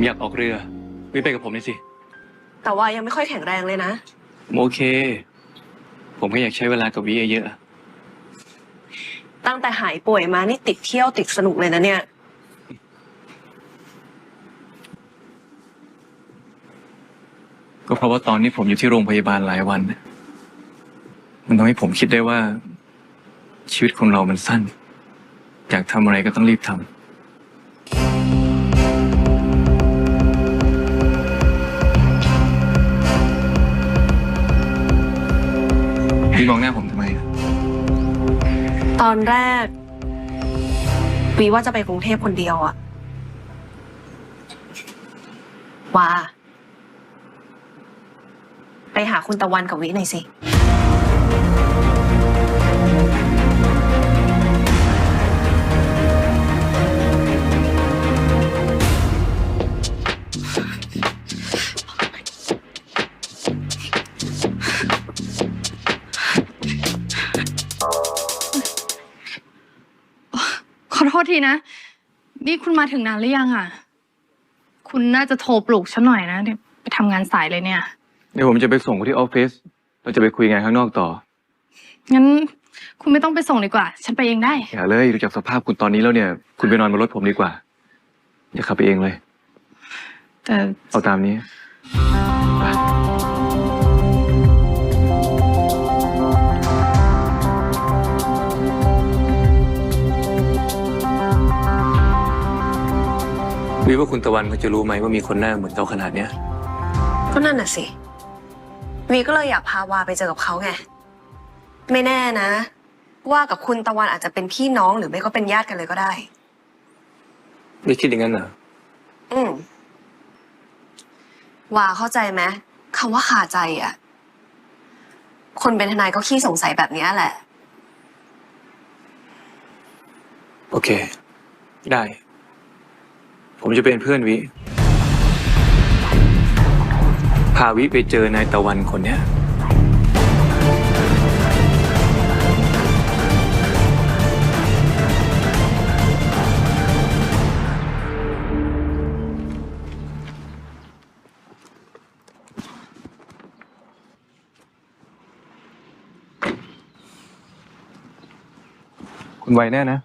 ผมอยากออกเรือวิไปกับผมหน่อยสิ แต่ว่ายังไม่ค่อยแข็งแรงเลยนะ ผมโอเค ผมก็อยากใช้เวลากับวิเยอะตั้งแต่หายป่วยมานี่ติดเที่ยวติดสนุกเลยนะเนี่ย ๆก็เพราะว่าตอนนี้ผมอยู่ที่โรงพยาบาลหลายวันน่ะมันทำให้ผมคิดได้ว่า ชีวิตของเรามันสั้น อยากทำอะไรก็ต้องรีบทำ พี่มองหน้าผมทำไมอะตอนแรก วีว่าจะไปกรุงเทพคนเดียวอะว่า ไปหาคุณตะวันกับวิหน่อยสิ ษทีนะ นี่คุณมาถึงนานหรือยังอะ คุณน่าจะโทรปลุกฉันหน่อยนะเดี๋ยวไปทำงานสายเลยเนี่ย เดี๋ยวผมจะไปส่งคุณที่ออฟฟิศเราจะไปคุยงานข้างนอกต่อ งั้นคุณไม่ต้องไปส่งดีกว่า ฉันไปเองได้ อย่าเลยดูจากสภาพคุณตอนนี้แล้วเนี่ย คุณไปนอนบนรถผมดีกว่า อย่าขับไปเองเลย แต่ เอาตามนี้ไป วิว่าคุณตะวันเขาจะรู้ไหมว่ามีคนหน้าเหมือนเขาขนาดเนี้ย ก็นั่นน่ะสิ วีก็เลยอยากพาวาไปเจอกับเขาไง ไม่แน่นะ ว่ากับคุณตะวันอาจจะเป็นพี่น้องหรือไม่ก็เป็นญาติกันเลยก็ได้ ไม่คิดอย่างนั้นเหรอ อืมว่าเข้าใจไหมคำว่าคาใจอะ คนเป็นทนายก็ขี้สงสัยแบบเนี้ยแหละ โอเค ได้ ผมจะเป็นเพื่อนวิ พาวิไปเจอนายตะวันคนเนี้ย คุณไวแน่นะ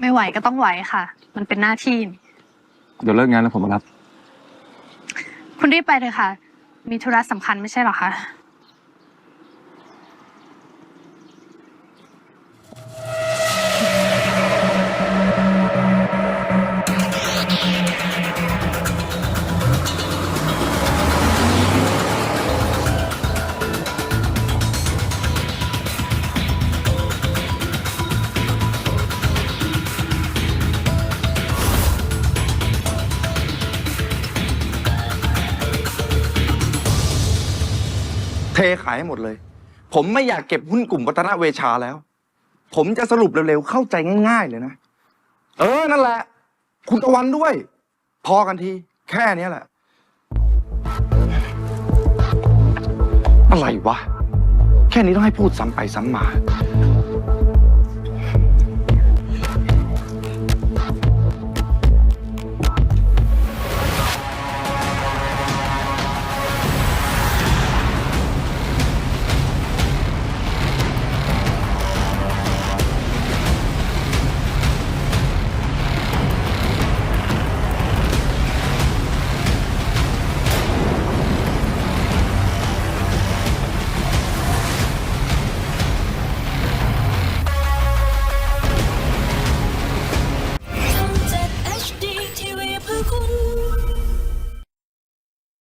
ไม่ไหวก็ต้องไหวค่ะ มันเป็นหน้าที่ เดี๋ยวเลิกงานแล้วผมมารับ คุณรีบไปเลยค่ะ มีธุระสำคัญไม่ใช่เหรอคะ เทขายให้หมดเลย ผมไม่อยากเก็บหุ้นกลุ่มวัฒนเวชาแล้ว ผมจะสรุปเร็วๆเข้าใจง่าย ๆ เลยนะ เออ นั่นแหละ คุณตะวันด้วย พอกันที แค่นี้แหละ อะไรวะ แค่นี้ต้องให้พูดซ้ำไปซ้ำมา